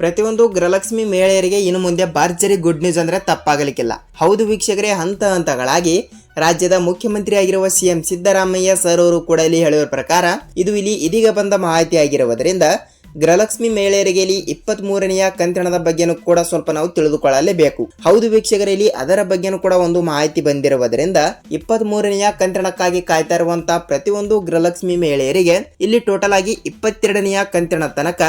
ಪ್ರತಿಯೊಂದು ಗೃಹಲಕ್ಷ್ಮಿ ಮಹಿಳೆಯರಿಗೆ ಇನ್ನು ಮುಂದೆ ಭರ್ಜರಿ ಗುಡ್ ನ್ಯೂಸ್ ಅಂದ್ರೆ ತಪ್ಪಾಗಲಿಕ್ಕಿಲ್ಲ. ಹೌದು ವೀಕ್ಷಕರೇ, ಹಂತ ಹಂತಗಳಾಗಿ ರಾಜ್ಯದ ಮುಖ್ಯಮಂತ್ರಿ ಆಗಿರುವ ಸಿಎಂ ಸಿದ್ದರಾಮಯ್ಯ ಸರ್ ಅವರು ಕೂಡ ಇಲ್ಲಿ ಹೇಳುವ ಪ್ರಕಾರ, ಇದು ಇಲ್ಲಿ ಇದೀಗ ಬಂದ ಮಾಹಿತಿ ಆಗಿರುವುದರಿಂದ ಗೃಹಲಕ್ಷ್ಮಿ ಮಹಿಳೆಯರಿಗೆ ಇಲ್ಲಿ ಇಪ್ಪತ್ತ್ ಮೂರನೆಯ ಕಂತಿಣದ ಬಗ್ಗೆನೂ ಕೂಡ ಸ್ವಲ್ಪ ನಾವು ತಿಳಿದುಕೊಳ್ಳಲೇಬೇಕು. ಹೌದು ವೀಕ್ಷಕರಲ್ಲಿ ಅದರ ಬಗ್ಗೆನೂ ಕೂಡ ಒಂದು ಮಾಹಿತಿ ಬಂದಿರುವುದರಿಂದ ಇಪ್ಪತ್ತ್ ಮೂರನೆಯ ಕಂತಿಣಕ್ಕಾಗಿ ಕಾಯ್ತಾ ಇರುವಂತಹ ಪ್ರತಿಯೊಂದು ಗೃಹಲಕ್ಷ್ಮಿ ಮಹಿಳೆಯರಿಗೆ ಇಲ್ಲಿ ಟೋಟಲ್ ಆಗಿ ಇಪ್ಪತ್ತೆರಡನೆಯ ಕಂತಿಣ ತನಕ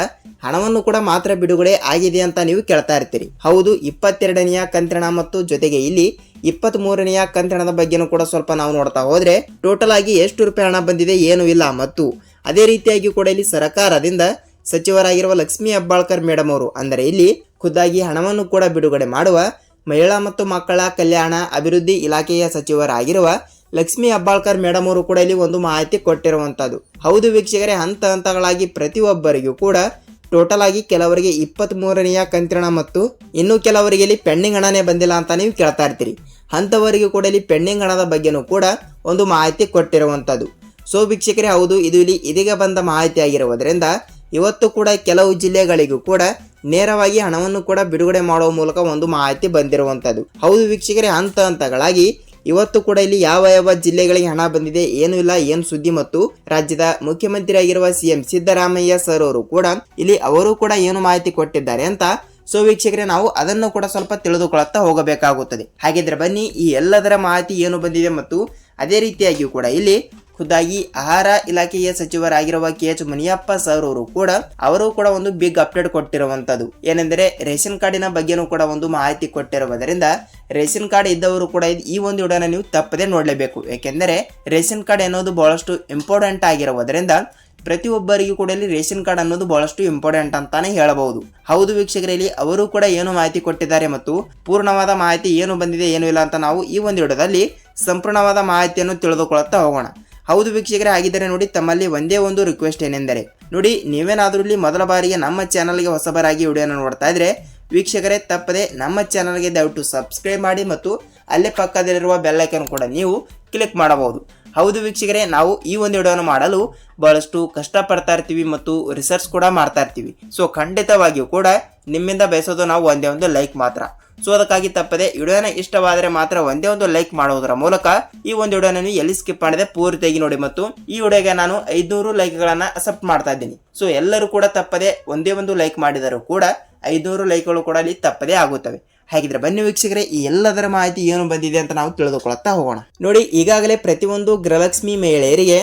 ಹಣವನ್ನು ಕೂಡ ಮಾತ್ರ ಬಿಡುಗಡೆ ಆಗಿದೆ ಅಂತ ನೀವು ಕೇಳ್ತಾ ಇರ್ತೀರಿ. ಹೌದು, ಇಪ್ಪತ್ತೆರಡನೆಯ ಕಂತ್ರಣ ಮತ್ತು ಜೊತೆಗೆ ಇಲ್ಲಿ ಇಪ್ಪತ್ತ್ ಮೂರನೆಯ ಕಂತಿಣದ ಬಗ್ಗೆನೂ ಕೂಡ ಸ್ವಲ್ಪ ನಾವು ನೋಡ್ತಾ ಹೋದ್ರೆ ಟೋಟಲ್ ಆಗಿ ಎಷ್ಟು ರೂಪಾಯಿ ಹಣ ಬಂದಿದೆ, ಏನು ಇಲ್ಲ. ಮತ್ತು ಅದೇ ರೀತಿಯಾಗಿ ಕೂಡ ಇಲ್ಲಿ ಸರ್ಕಾರದಿಂದ ಸಚಿವರಾಗಿರುವ ಲಕ್ಷ್ಮೀ ಹೆಬ್ಬಾಳ್ಕರ್ ಮೇಡಮ್ ಅವರು. ಅಂದರೆ ಇಲ್ಲಿ ಖುದ್ದಾಗಿ ಹಣವನ್ನು ಕೂಡ ಬಿಡುಗಡೆ ಮಾಡುವ ಮಹಿಳಾ ಮತ್ತು ಮಕ್ಕಳ ಕಲ್ಯಾಣ ಅಭಿವೃದ್ಧಿ ಇಲಾಖೆಯ ಸಚಿವರಾಗಿರುವ ಲಕ್ಷ್ಮೀ ಹೆಬ್ಬಾಳ್ಕರ್ ಮೇಡಮ್ ಅವರು ಕೂಡ ಇಲ್ಲಿ ಒಂದು ಮಾಹಿತಿ ಕೊಟ್ಟಿರುವಂಥದ್ದು. ಹೌದು ವೀಕ್ಷಕರೇ, ಹಂತ ಹಂತಗಳಾಗಿ ಪ್ರತಿಯೊಬ್ಬರಿಗೂ ಕೂಡ ಟೋಟಲ್ ಆಗಿ ಕೆಲವರಿಗೆ ಇಪ್ಪತ್ತ್ ಮೂರನೆಯ ಕಂತಿನ ಮತ್ತು ಇನ್ನು ಕೆಲವರಿಗೆ ಇಲ್ಲಿ ಪೆಂಡಿಂಗ್ ಹಣನೇ ಬಂದಿಲ್ಲ ಅಂತ ನೀವು ಕೇಳ್ತಾ ಇರ್ತೀರಿ. ಅಂಥವರಿಗೂ ಕೂಡ ಇಲ್ಲಿ ಪೆಂಡಿಂಗ್ ಹಣದ ಬಗ್ಗೆನೂ ಕೂಡ ಒಂದು ಮಾಹಿತಿ ಕೊಟ್ಟಿರುವಂಥದ್ದು. ಸೊ ವೀಕ್ಷಕರೇ, ಹೌದು, ಇದು ಇಲ್ಲಿ ಇದೀಗ ಬಂದ ಮಾಹಿತಿ ಆಗಿರುವುದರಿಂದ ಇವತ್ತು ಕೂಡ ಕೆಲವು ಜಿಲ್ಲೆಗಳಿಗೂ ಕೂಡ ನೇರವಾಗಿ ಹಣವನ್ನು ಕೂಡ ಬಿಡುಗಡೆ ಮಾಡುವ ಮೂಲಕ ಒಂದು ಮಾಹಿತಿ ಬಂದಿರುವಂಥದ್ದು. ಹೌದು ವೀಕ್ಷಕರೇ, ಹಂತ ಹಂತಗಳಾಗಿ ಇವತ್ತು ಕೂಡ ಇಲ್ಲಿ ಯಾವ ಯಾವ ಜಿಲ್ಲೆಗಳಿಗೆ ಹಣ ಬಂದಿದೆ, ಏನು ಇಲ್ಲ, ಏನು ಸುದ್ದಿ ಮತ್ತು ರಾಜ್ಯದ ಮುಖ್ಯಮಂತ್ರಿ ಆಗಿರುವ ಸಿಎಂ ಸಿದ್ದರಾಮಯ್ಯ ಸರ್ ಅವರು ಕೂಡ ಇಲ್ಲಿ ಅವರು ಕೂಡ ಏನು ಮಾಹಿತಿ ಕೊಟ್ಟಿದ್ದಾರೆ ಅಂತ ಸೊ ವೀಕ್ಷಕರೇ, ನಾವು ಅದನ್ನು ಕೂಡ ಸ್ವಲ್ಪ ತಿಳಿದುಕೊಳ್ಳುತ್ತಾ ಹೋಗಬೇಕಾಗುತ್ತದೆ. ಹಾಗಿದ್ರೆ ಬನ್ನಿ, ಈ ಎಲ್ಲದರ ಮಾಹಿತಿ ಏನು ಬಂದಿದೆ ಮತ್ತು ಅದೇ ರೀತಿಯಾಗಿಯೂ ಕೂಡ ಇಲ್ಲಿ ಖುದ್ದಾಗಿ ಆಹಾರ ಇಲಾಖೆಯ ಸಚಿವರಾಗಿರುವ ಕೆ ಎಚ್ ಮುನಿಯಪ್ಪ ಸರ್ ಅವರು ಕೂಡ ಅವರು ಕೂಡ ಒಂದು ಬಿಗ್ ಅಪ್ಡೇಟ್ ಕೊಟ್ಟಿರುವಂತದ್ದು. ಏನೆಂದರೆ ರೇಷನ್ ಕಾರ್ಡಿನ ಬಗ್ಗೆನೂ ಕೂಡ ಒಂದು ಮಾಹಿತಿ ಕೊಟ್ಟಿರುವುದರಿಂದ ರೇಷನ್ ಕಾರ್ಡ್ ಇದ್ದವರು ಕೂಡ ಈ ಒಂದು ವಿಡಿಯೋನ ನೀವು ತಪ್ಪದೆ ನೋಡಲೇಬೇಕು. ಏಕೆಂದರೆ ರೇಷನ್ ಕಾರ್ಡ್ ಅನ್ನೋದು ಬಹಳಷ್ಟು ಇಂಪಾರ್ಟೆಂಟ್ ಆಗಿರುವುದರಿಂದ ಪ್ರತಿಯೊಬ್ಬರಿಗೂ ಕೂಡ ಇಲ್ಲಿ ರೇಷನ್ ಕಾರ್ಡ್ ಅನ್ನೋದು ಬಹಳಷ್ಟು ಇಂಪಾರ್ಟೆಂಟ್ ಅಂತಾನೆ ಹೇಳಬಹುದು. ಹೌದು ವೀಕ್ಷಕರಲ್ಲಿ ಅವರು ಕೂಡ ಏನು ಮಾಹಿತಿ ಕೊಟ್ಟಿದ್ದಾರೆ ಮತ್ತು ಪೂರ್ಣವಾದ ಮಾಹಿತಿ ಏನು ಬಂದಿದೆ, ಏನು ಇಲ್ಲ ಅಂತ ನಾವು ಈ ಒಂದು ವಿಡಿಯೋದಲ್ಲಿ ಸಂಪೂರ್ಣವಾದ ಮಾಹಿತಿಯನ್ನು ತಿಳಿದುಕೊಳ್ಳುತ್ತಾ ಹೋಗೋಣ. ಹೌದು ವೀಕ್ಷಕರೇ ಆಗಿದ್ದರೆ ನೋಡಿ ತಮ್ಮಲ್ಲಿ ಒಂದೇ ಒಂದು ರಿಕ್ವೆಸ್ಟ್ ಏನೆಂದರೆ, ನೋಡಿ ನೀವೇನಾದರೂ ಇಲ್ಲಿ ಮೊದಲ ಬಾರಿಗೆ ನಮ್ಮ ಚಾನಲ್ಗೆ ಹೊಸಬರಾಗಿ ವಿಡಿಯೋನ ನೋಡ್ತಾ ಇದ್ರೆ, ವೀಕ್ಷಕರೇ, ತಪ್ಪದೆ ನಮ್ಮ ಚಾನಲ್ಗೆ ದಯವಿಟ್ಟು ಸಬ್ಸ್ಕ್ರೈಬ್ ಮಾಡಿ ಮತ್ತು ಅಲ್ಲೇ ಪಕ್ಕದಲ್ಲಿರುವ ಬೆಲ್ಲೈಕನ್ ಕೂಡ ನೀವು ಕ್ಲಿಕ್ ಮಾಡಬಹುದು. ಹೌದು ವೀಕ್ಷಕರೇ, ನಾವು ಈ ಒಂದು ವಿಡಿಯೋನ ಮಾಡಲು ಬಹಳಷ್ಟು ಕಷ್ಟಪಡ್ತಾ ಇರ್ತೀವಿ ಮತ್ತು ರಿಸರ್ಚ್ ಕೂಡ ಮಾಡ್ತಾ ಇರ್ತೀವಿ. ಸೊ ಖಂಡಿತವಾಗಿಯೂ ಕೂಡ ನಿಮ್ಮಿಂದ ಬಯಸೋದು ನಾವು ಒಂದೇ ಒಂದು ಲೈಕ್ ಮಾತ್ರ. ಸೊ ಅದಕ್ಕಾಗಿ ತಪ್ಪದೆ ವಿಡಿಯೋನ ಇಷ್ಟವಾದರೆ ಮಾತ್ರ ಒಂದೇ ಒಂದು ಲೈಕ್ ಮಾಡುವುದರ ಮೂಲಕ ಈ ಒಂದು ವಿಡಿಯೋನ ಎಲ್ಲಿ ಸ್ಕಿಪ್ ಮಾಡದೆ ಪೂರ್ತಿಯಾಗಿ ನೋಡಿ ಮತ್ತು ಈ ವಿಡಿಯೋಗೆ ನಾನು ಐದ್ನೂರು ಲೈಕ್ಗಳನ್ನು ಅಕ್ಸೆಪ್ಟ್ ಮಾಡ್ತಾ ಇದ್ದೀನಿ. ಸೊ ಎಲ್ಲರೂ ಕೂಡ ತಪ್ಪದೆ ಒಂದೇ ಒಂದು ಲೈಕ್ ಮಾಡಿದರೂ ಕೂಡ ಐದ್ನೂರು ಲೈಕ್ಗಳು ಕೂಡ ಅಲ್ಲಿ ತಪ್ಪದೇ ಆಗುತ್ತವೆ. ಹಾಗಿದ್ರೆ ಬನ್ನಿ ವೀಕ್ಷಕರೇ, ಈ ಎಲ್ಲದರ ಮಾಹಿತಿ ಏನು ಬಂದಿದೆ ಅಂತ ನಾವು ತಿಳಿದುಕೊಳ್ಳುತ್ತಾ ಹೋಗೋಣ. ನೋಡಿ, ಈಗಾಗಲೇ ಪ್ರತಿಯೊಂದು ಗೃಹಲಕ್ಷ್ಮಿ ಮಹಿಳೆಯರಿಗೆ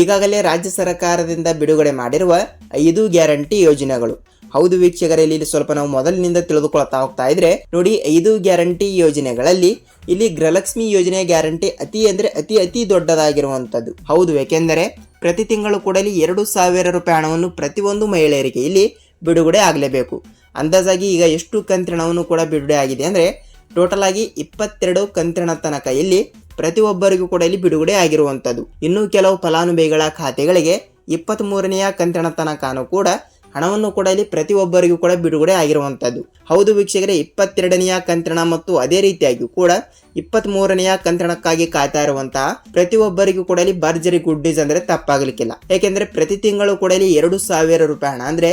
ಈಗಾಗಲೇ ರಾಜ್ಯ ಸರ್ಕಾರದಿಂದ ಬಿಡುಗಡೆ ಮಾಡಿರುವ ಐದು ಗ್ಯಾರಂಟಿ ಯೋಜನೆಗಳು. ಹೌದು ವೀಕ್ಷಕರೇ, ಇಲ್ಲಿ ಸ್ವಲ್ಪ ನಾವು ಮೊದಲಿನಿಂದ ತಿಳಿದುಕೊಳ್ತಾ ಹೋಗ್ತಾ ಇದ್ರೆ, ನೋಡಿ ಐದು ಗ್ಯಾರಂಟಿ ಯೋಜನೆಗಳಲ್ಲಿ ಇಲ್ಲಿ ಗೃಹಲಕ್ಷ್ಮಿ ಯೋಜನೆಯ ಗ್ಯಾರಂಟಿ ಅತಿ ಅಂದ್ರೆ ಅತಿ ಅತಿ ದೊಡ್ಡದಾಗಿರುವಂತದ್ದು ಹೌದು, ಏಕೆಂದರೆ ಪ್ರತಿ ತಿಂಗಳು ಕೂಡ ಇಲ್ಲಿ ಎರಡು ಸಾವಿರ ರೂಪಾಯಿ ಹಣವನ್ನು ಪ್ರತಿಯೊಂದು ಮಹಿಳೆಯರಿಗೆ ಇಲ್ಲಿ ಬಿಡುಗಡೆ ಆಗಲೇಬೇಕು. ಅಂದಾಜಾಗಿ ಈಗ ಎಷ್ಟು ಕಂತ್ರಣವನ್ನು ಕೂಡ ಬಿಡುಗಡೆ ಆಗಿದೆ ಅಂದ್ರೆ, ಟೋಟಲ್ ಆಗಿ ಇಪ್ಪತ್ತೆರಡು ಕಂತ್ರಣ ತನಕ ಇಲ್ಲಿ ಪ್ರತಿಯೊಬ್ಬರಿಗೂ ಕೂಡ ಇಲ್ಲಿ ಬಿಡುಗಡೆ ಆಗಿರುವಂಥದ್ದು. ಇನ್ನು ಕೆಲವು ಫಲಾನುಭವಿಗಳ ಖಾತೆಗಳಿಗೆ ಇಪ್ಪತ್ತ್ ಮೂರನೆಯ ಕಂತಿಣ ತನಕನೂ ಕೂಡ ಹಣವನ್ನು ಕೂಡ ಇಲ್ಲಿ ಪ್ರತಿಯೊಬ್ಬರಿಗೂ ಕೂಡ ಬಿಡುಗಡೆ ಆಗಿರುವಂಥದ್ದು. ಹೌದು ವೀಕ್ಷಕರೇ, ಇಪ್ಪತ್ತೆರಡನೆಯ ಕಂತ್ರಣ ಮತ್ತು ಅದೇ ರೀತಿಯಾಗಿ ಕೂಡ ಇಪ್ಪತ್ತ್ ಮೂರನೆಯ ಕಂತ್ರಣಕ್ಕಾಗಿ ಕಾಯ್ತಾ ಇರುವಂತಹ ಪ್ರತಿಯೊಬ್ಬರಿಗೂ ಕೂಡ ಇಲ್ಲಿ ಭರ್ಜರಿ ಗುಡ್ ನ್ಯೂಸ್ ಅಂದ್ರೆ ತಪ್ಪಾಗಲಿಕ್ಕಿಲ್ಲ. ಯಾಕೆಂದ್ರೆ ಪ್ರತಿ ತಿಂಗಳು ಕೂಡ ಇಲ್ಲಿ ಎರಡು ಸಾವಿರ ರೂಪಾಯಿ ಹಣ ಅಂದ್ರೆ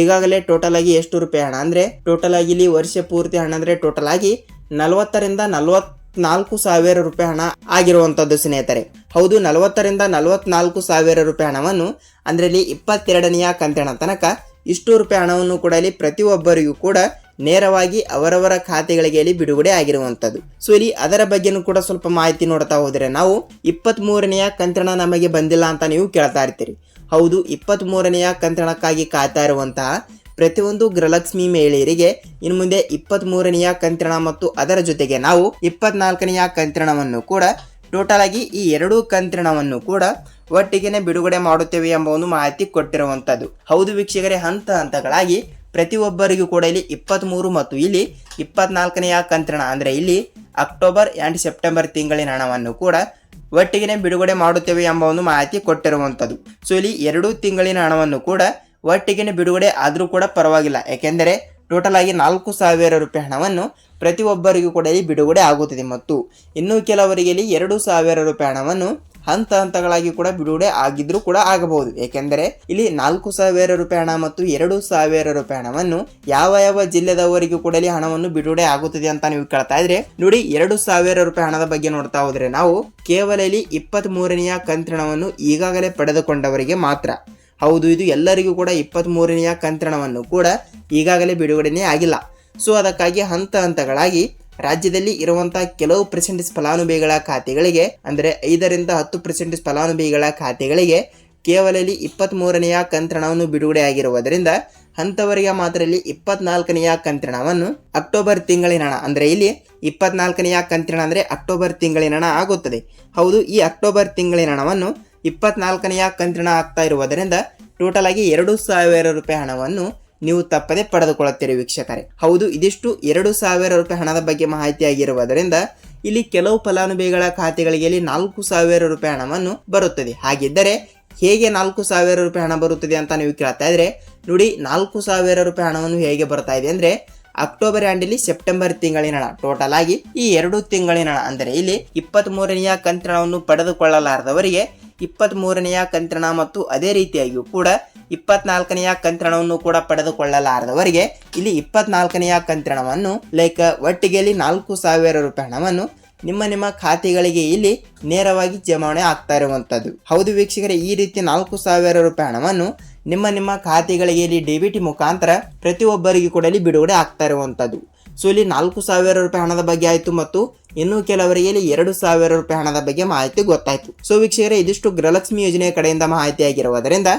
ಈಗಾಗಲೇ ಟೋಟಲ್ ಆಗಿ ಎಷ್ಟು ರೂಪಾಯಿ ಹಣ ಅಂದ್ರೆ ಟೋಟಲ್ ಆಗಿ ಇಲ್ಲಿ ವರ್ಷ ಪೂರ್ತಿ ಹಣ ಅಂದ್ರೆ ಟೋಟಲ್ ಆಗಿ ನಲವತ್ತರಿಂದ ನಲವತ್ನಾಲ್ಕು ಸಾವಿರ ರೂಪಾಯಿ ಹಣ ಆಗಿರುವಂತದ್ದು ಸ್ನೇಹಿತರೆ. ಹೌದು, ನಲವತ್ತರಿಂದ ನಲವತ್ನಾಲ್ಕು ಸಾವಿರ ರೂಪಾಯಿ ಹಣವನ್ನು ಅಂದರೆ ಇಲ್ಲಿ ಇಪ್ಪತ್ತೆರಡನೆಯ ಕಂತಿನ ತನಕ ಇಷ್ಟು ರೂಪಾಯಿ ಹಣವನ್ನು ಕೂಡ ಇಲ್ಲಿ ಪ್ರತಿಯೊಬ್ಬರಿಗೂ ಕೂಡ ನೇರವಾಗಿ ಅವರವರ ಖಾತೆಗಳಿಗೆ ಇಲ್ಲಿ ಬಿಡುಗಡೆ ಆಗಿರುವಂಥದ್ದು. ಸೊ ಇಲ್ಲಿ ಅದರ ಬಗ್ಗೆನೂ ಕೂಡ ಸ್ವಲ್ಪ ಮಾಹಿತಿ ನೋಡ್ತಾ ಹೋದರೆ ನಾವು ಇಪ್ಪತ್ತ್ ಮೂರನೆಯ ಕಂತಿನ ನಮಗೆ ಬಂದಿಲ್ಲ ಅಂತ ನೀವು ಕೇಳ್ತಾ ಇರ್ತೀರಿ. ಹೌದು ಇಪ್ಪತ್ತ್ ಮೂರನೆಯ ಕಂತಿಣಕ್ಕಾಗಿ ಕಾಯ್ತಾ ಇರುವಂತಹ ಪ್ರತಿಯೊಂದು ಗೃಹಲಕ್ಷ್ಮಿ ಮಹಿಳೆಯರಿಗೆ ಇನ್ನು ಮುಂದೆ ಇಪ್ಪತ್ತ್ ಮೂರನೆಯ ಕಂತಿಣ ಮತ್ತು ಅದರ ಜೊತೆಗೆ ನಾವು ಇಪ್ಪತ್ನಾಲ್ಕನೆಯ ಕಂತ್ರಣವನ್ನು ಕೂಡ ಟೋಟಲ್ ಆಗಿ ಈ ಎರಡೂ ಕಂತಿಣವನ್ನು ಕೂಡ ಒಟ್ಟಿಗೆನೆ ಬಿಡುಗಡೆ ಮಾಡುತ್ತೇವೆ ಎಂಬ ಒಂದು ಮಾಹಿತಿ ಕೊಟ್ಟಿರುವಂಥದ್ದು ಹೌದು ವೀಕ್ಷಕರೇ, ಹಂತ ಹಂತಗಳಾಗಿ ಪ್ರತಿಯೊಬ್ಬರಿಗೂ ಕೂಡ ಇಲ್ಲಿ ಇಪ್ಪತ್ತ್ಮೂರು ಮತ್ತು ಇಲ್ಲಿ ಇಪ್ಪತ್ನಾಲ್ಕನೆಯ ಕಂತ್ರಣ ಅಂದ್ರೆ ಇಲ್ಲಿ ಅಕ್ಟೋಬರ್ ಆ್ಯಂಡ್ ಸೆಪ್ಟೆಂಬರ್ ತಿಂಗಳಿನ ಹಣವನ್ನು ಕೂಡ ಒಟ್ಟಿಗೆನೆ ಬಿಡುಗಡೆ ಮಾಡುತ್ತೇವೆ ಎಂಬ ಒಂದು ಮಾಹಿತಿ ಕೊಟ್ಟಿರುವಂಥದ್ದು ಸೊ ಇಲ್ಲಿ ಎರಡು ತಿಂಗಳಿನ ಹಣವನ್ನು ಕೂಡ ಒಟ್ಟಿಗೆನೆ ಬಿಡುಗಡೆ ಆದರೂ ಕೂಡ ಪರವಾಗಿಲ್ಲ. ಯಾಕೆಂದರೆ ಟೋಟಲ್ ಆಗಿ ನಾಲ್ಕು ಸಾವಿರ ರೂಪಾಯಿ ಹಣವನ್ನು ಪ್ರತಿಯೊಬ್ಬರಿಗೂ ಕೂಡ ಇಲ್ಲಿ ಬಿಡುಗಡೆ ಆಗುತ್ತದೆ. ಮತ್ತು ಇನ್ನು ಕೆಲವರಿಗೆ ಇಲ್ಲಿ ಎರಡು ಸಾವಿರ ರೂಪಾಯಿ ಹಣವನ್ನು ಹಂತ ಹಂತಗಳಾಗಿ ಕೂಡ ಬಿಡುಗಡೆ ಆಗಿದ್ರೂ ಕೂಡ ಆಗಬಹುದು. ಏಕೆಂದರೆ ಇಲ್ಲಿ ನಾಲ್ಕು ಸಾವಿರ ರೂಪಾಯಿ ಹಣ ಮತ್ತು ಎರಡು ಸಾವಿರ ರೂಪಾಯಿ ಹಣವನ್ನು ಯಾವ ಯಾವ ಜಿಲ್ಲೆದವರಿಗೂ ಕೂಡ ಇಲ್ಲಿ ಹಣವನ್ನು ಬಿಡುಗಡೆ ಆಗುತ್ತದೆ ಅಂತ ನೀವು ಕೇಳ್ತಾ ಇದ್ರೆ ನೋಡಿ, ಎರಡು ಸಾವಿರ ರೂಪಾಯಿ ಹಣದ ಬಗ್ಗೆ ನೋಡ್ತಾ ಹೋದ್ರೆ ನಾವು ಕೇವಲ ಇಲ್ಲಿ ಇಪ್ಪತ್ತ್ ಮೂರನೆಯ ಕಂತ್ರಿಣವನ್ನು ಈಗಾಗಲೇ ಪಡೆದುಕೊಂಡವರಿಗೆ ಮಾತ್ರ. ಹೌದು, ಇದು ಎಲ್ಲರಿಗೂ ಕೂಡ ಇಪ್ಪತ್ತ್ ಮೂರನೆಯ ಕಂತರಣವನ್ನು ಕೂಡ ಈಗಾಗಲೇ ಬಿಡುಗಡೆನೇ ಆಗಿಲ್ಲ. ಸೊ ಅದಕ್ಕಾಗಿ ಹಂತ ಹಂತಗಳಾಗಿ ರಾಜ್ಯದಲ್ಲಿ ಇರುವಂತಹ ಕೆಲವು ಪರ್ಸೆಂಟೇಜ್ ಫಲಾನುಭವಿಗಳ ಖಾತೆಗಳಿಗೆ, ಅಂದರೆ ಐದರಿಂದ ಹತ್ತು ಪರ್ಸೆಂಟೇಜ್ ಫಲಾನುಭವಿಗಳ ಖಾತೆಗಳಿಗೆ ಕೇವಲ ಇಲ್ಲಿ ಇಪ್ಪತ್ತ್ ಮೂರನೆಯ ಕಂತ್ರಣವನ್ನು ಬಿಡುಗಡೆ ಆಗಿರುವುದರಿಂದ ಅಂಥವರಿಗೆ ಮಾತ್ರ ಇಲ್ಲಿ ಇಪ್ಪತ್ನಾಲ್ಕನೆಯ ಕಂತ್ರಣವನ್ನು ಅಕ್ಟೋಬರ್ ತಿಂಗಳಿನ ಅಂದರೆ ಇಲ್ಲಿ ಇಪ್ಪತ್ನಾಲ್ಕನೆಯ ಕಂತ್ರಣ ಅಂದರೆ ಅಕ್ಟೋಬರ್ ತಿಂಗಳಿನ ಹಣ ಆಗುತ್ತದೆ. ಹೌದು, ಈ ಅಕ್ಟೋಬರ್ ತಿಂಗಳಿನ ಹಣವನ್ನು ಇಪ್ಪತ್ನಾಲ್ಕನೆಯ ಕಂತಿನ ಆಗ್ತಾ ಇರುವುದರಿಂದ ಟೋಟಲ್ ಆಗಿ ಎರಡು ಸಾವಿರ ರೂಪಾಯಿ ಹಣವನ್ನು ನೀವು ತಪ್ಪದೆ ಪಡೆದುಕೊಳ್ಳುತ್ತೀರಿ ವೀಕ್ಷಕರೇ. ಹೌದು, ಇದಿಷ್ಟು ಎರಡು ಸಾವಿರ ರೂಪಾಯಿ ಹಣದ ಬಗ್ಗೆ ಮಾಹಿತಿ ಆಗಿರುವುದರಿಂದ ಇಲ್ಲಿ ಕೆಲವು ಫಲಾನುಭವಿಗಳ ಖಾತೆಗಳಿಗೆ ಇಲ್ಲಿ ನಾಲ್ಕು ಸಾವಿರ ರೂಪಾಯಿ ಹಣವನ್ನು ಬರುತ್ತದೆ. ಹಾಗಿದ್ದರೆ ಹೇಗೆ ನಾಲ್ಕು ಸಾವಿರ ರೂಪಾಯಿ ಹಣ ಬರುತ್ತದೆ ಅಂತ ನೀವು ಕೇಳ್ತಾ ಇದ್ರೆ, ನೋಡಿ ನಾಲ್ಕು ಸಾವಿರ ರೂಪಾಯಿ ಹಣವನ್ನು ಹೇಗೆ ಬರ್ತಾ ಇದೆ ಅಂದ್ರೆ ಅಕ್ಟೋಬರ್ ಆ್ಯಂಡ್ ಸೆಪ್ಟೆಂಬರ್ ತಿಂಗಳಿನ ಹಣ. ಟೋಟಲ್ ಆಗಿ ಈ ಎರಡು ತಿಂಗಳಿನ ಹಣ. ಅಂದರೆ ಇಲ್ಲಿ ಇಪ್ಪತ್ತ್ ಮೂರನೆಯ ಕಂತ್ರಣವನ್ನು ಪಡೆದುಕೊಳ್ಳಲಾರದವರಿಗೆ ಇಪ್ಪತ್ತ್ ಮೂರನೆಯ ಕಂತ್ರಣ ಮತ್ತು ಅದೇ ರೀತಿಯಾಗಿಯೂ ಕೂಡ ಇಪ್ಪತ್ನಾಲ್ಕನೆಯ ಕಂತ್ರಣವನ್ನು ಕೂಡ ಪಡೆದುಕೊಳ್ಳಲಾರದವರಿಗೆ ಇಲ್ಲಿ ಇಪ್ಪತ್ನಾಲ್ಕನೆಯ ಕಂತ್ರಣವನ್ನು ಲೈಕ್ ಒಟ್ಟಿಗೆಯಲ್ಲಿ ನಾಲ್ಕು ಸಾವಿರ ರೂಪಾಯಿ ಹಣವನ್ನು ನಿಮ್ಮ ನಿಮ್ಮ ಖಾತೆಗಳಿಗೆ ಇಲ್ಲಿ ನೇರವಾಗಿ ಜಮಾವಣೆ ಆಗ್ತಾ ಇರುವಂಥದ್ದು. ಹೌದು ವೀಕ್ಷಕರೇ, ಈ ರೀತಿ ನಾಲ್ಕು ಸಾವಿರ ರೂಪಾಯಿ ಹಣವನ್ನು ನಿಮ್ಮ ನಿಮ್ಮ ಖಾತೆಗಳಿಗೆ ಇಲ್ಲಿ ಡಿ ಮುಖಾಂತರ ಪ್ರತಿಯೊಬ್ಬರಿಗೂ ಕೂಡ ಇಲ್ಲಿ ಬಿಡುಗಡೆ ಆಗ್ತಾ ಇರುವಂಥದ್ದು. ಸೊ ಇಲ್ಲಿ ನಾಲ್ಕು ಸಾವಿರ ರೂಪಾಯಿ ಹಣದ ಬಗ್ಗೆ ಆಯಿತು ಮತ್ತು ಇನ್ನು ಕೆಲವರಿಗೆ ಇಲ್ಲಿ ಎರಡು ಸಾವಿರ ರೂಪಾಯಿ ಹಣದ ಬಗ್ಗೆ ಮಾಹಿತಿ ಗೊತ್ತಾಯಿತು. ಸೊ ವೀಕ್ಷಕರೇ, ಇದಿಷ್ಟು ಗೃಹಲಕ್ಷ್ಮಿ ಯೋಜನೆಯ ಕಡೆಯಿಂದ ಮಾಹಿತಿ ಆಗಿರುವುದರಿಂದ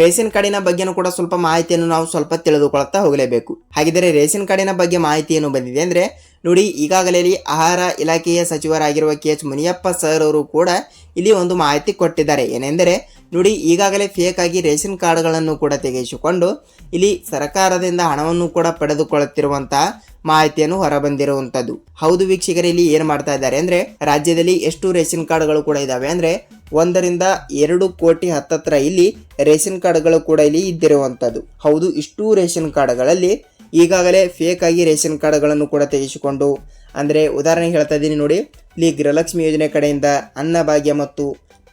ರೇಷನ್ ಕಾರ್ಡಿನ ಬಗ್ಗೆನೂ ಕೂಡ ಸ್ವಲ್ಪ ಮಾಹಿತಿಯನ್ನು ನಾವು ಸ್ವಲ್ಪ ತಿಳಿದುಕೊಳ್ಳುತ್ತಾ ಹೋಗಲೇಬೇಕು. ಹಾಗಿದ್ದರೆ ರೇಷನ್ ಕಾರ್ಡಿನ ಬಗ್ಗೆ ಮಾಹಿತಿ ಏನು ಬಂದಿದೆ ಅಂದರೆ, ನೋಡಿ, ಈಗಾಗಲೇ ಆಹಾರ ಇಲಾಖೆಯ ಸಚಿವರಾಗಿರುವ ಕೆ. ಎಚ್. ಮುನಿಯಪ್ಪ ಸರ್ ಅವರು ಕೂಡ ಇಲ್ಲಿ ಒಂದು ಮಾಹಿತಿ ಕೊಟ್ಟಿದ್ದಾರೆ. ಏನೆಂದರೆ, ನೋಡಿ, ಈಗಾಗಲೇ ಫೇಕ್ ಆಗಿ ರೇಷನ್ ಕಾರ್ಡ್ಗಳನ್ನು ಕೂಡ ತೆಗೆಸಿಕೊಂಡು ಇಲ್ಲಿ ಸರ್ಕಾರದಿಂದ ಹಣವನ್ನು ಕೂಡ ಪಡೆದುಕೊಳ್ಳುತ್ತಿರುವಂತಹ ಮಾಹಿತಿಯನ್ನು ಹೊರಬಂದಿರುವಂಥದ್ದು. ಹೌದು ವೀಕ್ಷಕರು, ಇಲ್ಲಿ ಏನು ಮಾಡ್ತಾ ಇದ್ದಾರೆ ಅಂದರೆ ರಾಜ್ಯದಲ್ಲಿ ಎಷ್ಟು ರೇಷನ್ ಕಾರ್ಡ್ಗಳು ಕೂಡ ಇದ್ದಾವೆ ಅಂದರೆ ಒಂದರಿಂದ ಎರಡು ಕೋಟಿ ಹತ್ತತ್ರ ಇಲ್ಲಿ ರೇಷನ್ ಕಾರ್ಡ್ಗಳು ಕೂಡ ಇಲ್ಲಿ ಇದ್ದಿರುವಂಥದ್ದು. ಹೌದು, ಇಷ್ಟು ರೇಷನ್ ಕಾರ್ಡ್ಗಳಲ್ಲಿ ಈಗಾಗಲೇ ಫೇಕ್ ಆಗಿ ರೇಷನ್ ಕಾರ್ಡ್ಗಳನ್ನು ಕೂಡ ತೆಗೆಸಿಕೊಂಡು, ಅಂದರೆ ಉದಾಹರಣೆಗೆ ಹೇಳ್ತಾ ಇದ್ದೀನಿ ನೋಡಿ, ಇಲ್ಲಿ ಗೃಹಲಕ್ಷ್ಮಿ ಯೋಜನೆ ಕಡೆಯಿಂದ ಅನ್ನಭಾಗ್ಯ ಮತ್ತು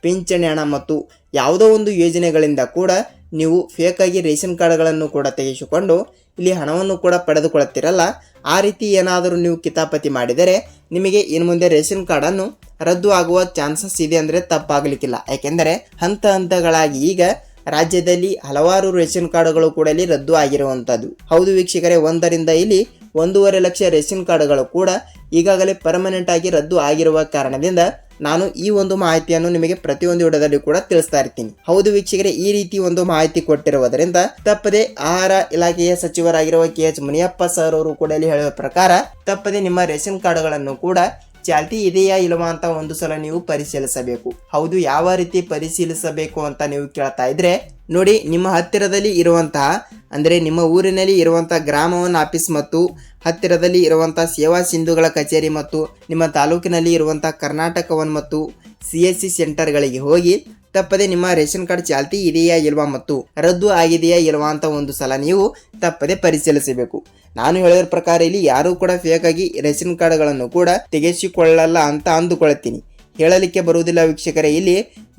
ಪಿಂಚಣಿ ಹಣ ಮತ್ತು ಯಾವುದೋ ಒಂದು ಯೋಜನೆಗಳಿಂದ ಕೂಡ ನೀವು ಫೇಕ್ ಆಗಿ ರೇಷನ್ ಕಾರ್ಡ್ಗಳನ್ನು ಕೂಡ ತೆಗೆಸಿಕೊಂಡು ಇಲ್ಲಿ ಹಣವನ್ನು ಕೂಡ ಪಡೆದುಕೊಳ್ಳುತ್ತೀರಲ್ಲ, ಆ ರೀತಿ ಏನಾದರೂ ನೀವು ಕಿತಾಪತಿ ಮಾಡಿದರೆ ನಿಮಗೆ ಇನ್ನು ಮುಂದೆ ರೇಷನ್ ಕಾರ್ಡನ್ನು ರದ್ದು ಆಗುವ ಚಾನ್ಸಸ್ ಇದೆ ಅಂದರೆ ತಪ್ಪಾಗಲಿಕ್ಕಿಲ್ಲ. ಯಾಕೆಂದರೆ ಹಂತ ಹಂತಗಳಾಗಿ ಈಗ ರಾಜ್ಯದಲ್ಲಿ ಹಲವಾರು ರೇಷನ್ ಕಾರ್ಡ್ಗಳು ಕೂಡ ಇಲ್ಲಿ ರದ್ದು ಆಗಿರುವಂಥದ್ದು. ಹೌದು ವೀಕ್ಷಕರೇ, ಒಂದರಿಂದ ಇಲ್ಲಿ ಒಂದೂವರೆ ಲಕ್ಷ ರೇಷನ್ ಕಾರ್ಡ್ಗಳು ಕೂಡ ಈಗಾಗಲೇ ಪರ್ಮನೆಂಟ್ ಆಗಿ ರದ್ದು ಆಗಿರುವ ಕಾರಣದಿಂದ ನಾನು ಈ ಒಂದು ಮಾಹಿತಿಯನ್ನು ನಿಮಗೆ ಪ್ರತಿಯೊಂದು ವಿಡಿಯೋದಲ್ಲಿ ಕೂಡ ತಿಳಿಸ್ತಾ ಇರ್ತೀನಿ. ಹೌದು ವೀಕ್ಷಕರೇ, ಈ ರೀತಿ ಒಂದು ಮಾಹಿತಿ ಕೊಟ್ಟಿರುವುದರಿಂದ ತಪ್ಪದೆ ಆಹಾರ ಇಲಾಖೆಯ ಸಚಿವರಾಗಿರುವ ಕೆ ಎಚ್ ಮುನಿಯಪ್ಪ ಸರ್ ಅವರು ಕೂಡ ಇಲ್ಲಿ ಹೇಳುವ ಪ್ರಕಾರ ತಪ್ಪದೆ ನಿಮ್ಮ ರೇಷನ್ ಕಾರ್ಡ್ಗಳನ್ನು ಕೂಡ ಚಾಲ್ತಿ ಇದೆಯಾ ಇಲ್ಲವಾ ಅಂತ ಒಂದು ಸಲ ನೀವು ಪರಿಶೀಲಿಸಬೇಕು. ಹೌದು, ಯಾವ ರೀತಿ ಪರಿಶೀಲಿಸಬೇಕು ಅಂತ ನೀವು ಕೇಳ್ತಾ ಇದ್ರೆ ನೋಡಿ, ನಿಮ್ಮ ಹತ್ತಿರದಲ್ಲಿ ಇರುವಂತಹ ಅಂದರೆ ನಿಮ್ಮ ಊರಿನಲ್ಲಿ ಇರುವಂಥ ಗ್ರಾಮವನ್ನು ಆಫೀಸ್ ಮತ್ತು ಹತ್ತಿರದಲ್ಲಿ ಇರುವಂಥ ಸೇವಾ ಸಿಂಧುಗಳ ಕಚೇರಿ ಮತ್ತು ನಿಮ್ಮ ತಾಲೂಕಿನಲ್ಲಿ ಇರುವಂಥ ಕರ್ನಾಟಕವನ್ ಮತ್ತು ಸಿ ಎಸ್ ಸಿ ಸೆಂಟರ್ಗಳಿಗೆ ಹೋಗಿ ತಪ್ಪದೆ ನಿಮ್ಮ ರೇಷನ್ ಕಾರ್ಡ್ ಚಾಲ್ತಿ ಇದೆಯಾ ಇಲ್ವಾ ಮತ್ತು ರದ್ದು ಆಗಿದೆಯಾ ಇಲ್ವಾ ಅಂತ ಒಂದು ಸಲ ನೀವು ತಪ್ಪದೆ ಪರಿಶೀಲಿಸಬೇಕು. ನಾನು ಹೇಳಿದ ಪ್ರಕಾರ ಇಲ್ಲಿ ಯಾರೂ ಕೂಡ ಫೇಕ್ ಆಗಿ ರೇಷನ್ ಕಾರ್ಡ್ಗಳನ್ನು ಕೂಡ ತೆಗೆಸಿಕೊಳ್ಳಲ್ಲ ಅಂತ ಅಂದುಕೊಳ್ತೀನಿ. ಹೇಳಲಿಕ್ಕೆ ಬರುವುದಿಲ್ಲ ವೀಕ್ಷಕರೇ. ಇಲ್ಲಿ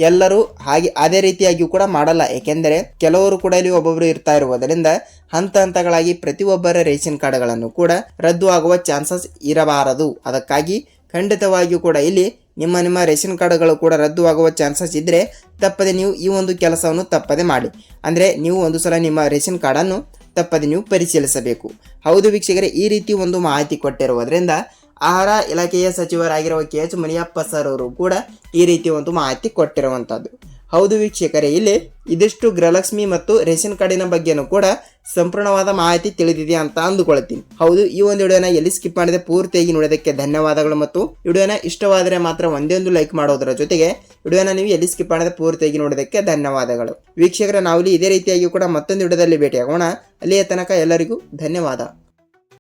ಎಲ್ಲರೂ ಹಾಗೆ ಅದೇ ರೀತಿಯಾಗಿಯೂ ಕೂಡ ಮಾಡಲ್ಲ. ಏಕೆಂದರೆ ಕೆಲವರು ಕೂಡ ಇಲ್ಲಿ ಒಬ್ಬೊಬ್ಬರು ಇರ್ತಾ ಇರುವುದರಿಂದ ಹಂತ ಹಂತಗಳಾಗಿ ಪ್ರತಿಯೊಬ್ಬರ ರೇಷನ್ ಕಾರ್ಡ್ಗಳನ್ನು ಕೂಡ ರದ್ದು ಆಗುವ ಚಾನ್ಸಸ್ ಇರಬಾರದು. ಅದಕ್ಕಾಗಿ ಖಂಡಿತವಾಗಿಯೂ ಕೂಡ ಇಲ್ಲಿ ನಿಮ್ಮ ನಿಮ್ಮ ರೇಷನ್ ಕಾರ್ಡ್ಗಳು ಕೂಡ ರದ್ದು ಆಗುವ ಚಾನ್ಸಸ್ ಇದ್ದರೆ ತಪ್ಪದೆ ನೀವು ಈ ಒಂದು ಕೆಲಸವನ್ನು ತಪ್ಪದೆ ಮಾಡಿ. ಅಂದರೆ ನೀವು ಒಂದು ಸಲ ನಿಮ್ಮ ರೇಷನ್ ಕಾರ್ಡನ್ನು ತಪ್ಪದೆ ನೀವು ಪರಿಶೀಲಿಸಬೇಕು. ಹೌದು ವೀಕ್ಷಕರೇ, ಈ ರೀತಿ ಒಂದು ಮಾಹಿತಿ ಕೊಟ್ಟಿರುವುದರಿಂದ ಆಹಾರ ಇಲಾಖೆಯ ಸಚಿವರಾಗಿರುವ ಕೆ ಎಚ್ ಮುನಿಯಪ್ಪ ಸರ್ ಅವರು ಕೂಡ ಈ ರೀತಿ ಒಂದು ಮಾಹಿತಿ ಕೊಟ್ಟಿರುವಂಥದ್ದು ಹೌದು ವೀಕ್ಷಕರೇ, ಇಲ್ಲಿ ಇದಿಷ್ಟು ಗೃಹಲಕ್ಷ್ಮಿ ಮತ್ತು ರೇಷನ್ ಕಾರ್ಡಿನ ಬಗ್ಗೆನೂ ಕೂಡ ಸಂಪೂರ್ಣವಾದ ಮಾಹಿತಿ ತಿಳಿದಿದೆ ಅಂತ ಅಂದುಕೊಳ್ತೀನಿ. ಹೌದು, ಈ ಒಂದು ವಿಡಿಯೋನ ಎಲ್ಲಿ ಸ್ಕಿಪ್ ಮಾಡಿದೆ ಪೂರ್ತಿಯಾಗಿ ನೋಡೋದಕ್ಕೆ ಧನ್ಯವಾದಗಳು ಮತ್ತು ವಿಡಿಯೋನ ಇಷ್ಟವಾದರೆ ಮಾತ್ರ ಒಂದೇ ಒಂದು ಲೈಕ್ ಮಾಡೋದರ ಜೊತೆಗೆ ವಿಡಿಯೋನ ನೀವು ಎಲ್ಲಿ ಸ್ಕಿಪ್ ಮಾಡಿದೆ ಪೂರ್ತಿಯಾಗಿ ನೋಡೋದಕ್ಕೆ ಧನ್ಯವಾದಗಳು. ವೀಕ್ಷಕರ ನಾವು ಇದೇ ರೀತಿಯಾಗಿ ಕೂಡ ಮತ್ತೊಂದು ವಿಡಿಯೋದಲ್ಲಿ ಭೇಟಿಯಾಗೋಣ. ಅಲ್ಲಿಯ ತನಕ ಎಲ್ಲರಿಗೂ ಧನ್ಯವಾದ.